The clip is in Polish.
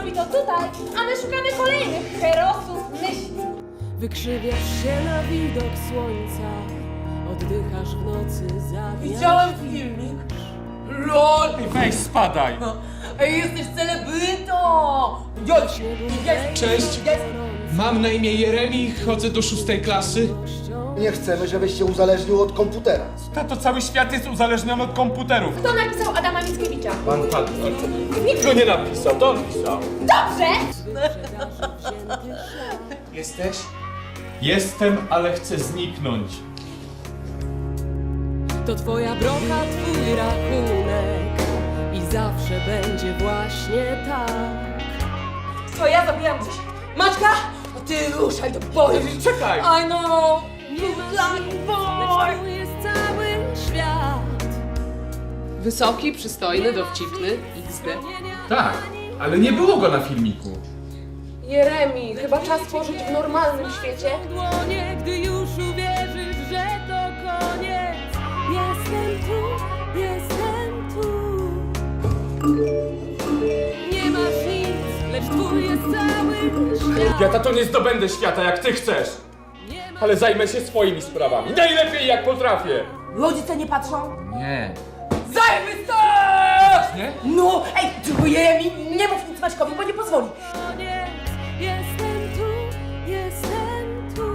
zrobi to tutaj, a my szukamy kolejnych herosów myśli. Wykrzywiasz się na widok słońca, oddychasz w nocy za Widziałem filmik. LOL! Weź spadaj! Ej, jesteś celebrytą! Jodź! Jest, Cześć. jest. Mam na imię Jeremi, chodzę do szóstej klasy. Nie chcemy, żebyś się uzależnił od komputera. Tato, cały świat jest uzależniony od komputerów. Kto napisał Adama Mickiewicza? Pan Padlor. Nikt go nie napisał, to on pisał. Dobrze! Jesteś? Jestem, ale chcę zniknąć. To twoja brocha, twój rachunek i zawsze będzie właśnie. Co, ja zabijam coś. Maćka! A ty ruszaj do boju! Czekaj! I know! You like boy! jest cały świat. Wysoki, przystojny, dowcipny, XD. Tak, ale nie było go na filmiku. Jeremi, chyba czas pożyć w normalnym świecie. Dłonie, gdy już uwierzysz, że to koniec. Jestem tu, jestem tu. Nie jest cały świat. Ja tato nie zdobędę świata jak ty chcesz. Ale zajmę się swoimi sprawami. Najlepiej jak potrafię. Rodzice nie patrzą? Nie. Zajmy stąd! Nie? No! Ej, dziękuję mi! Nie mów nic Maćkowi, bo nie pozwoli! Jestem tu, jestem tu.